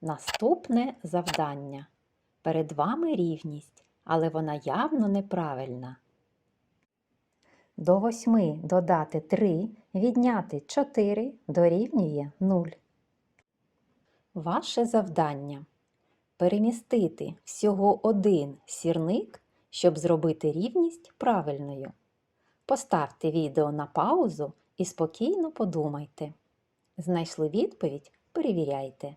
Наступне завдання. Перед вами рівність, але вона явно неправильна. До 8 додати 3, відняти 4 дорівнює 0. Ваше завдання перемістити всього один сірник, щоб зробити рівність правильною. Поставте відео на паузу і спокійно подумайте. Знайшли відповідь? Перевіряйте.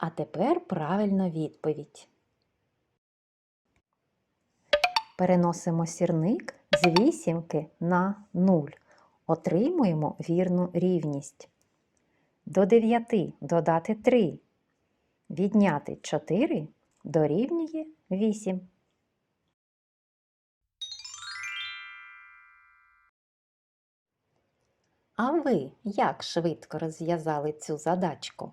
А тепер правильна відповідь. Переносимо сірник з вісімки на 0. Отримуємо вірну рівність. До 9 додати 3. Відняти 4 дорівнює 8. А ви як швидко розв'язали цю задачку?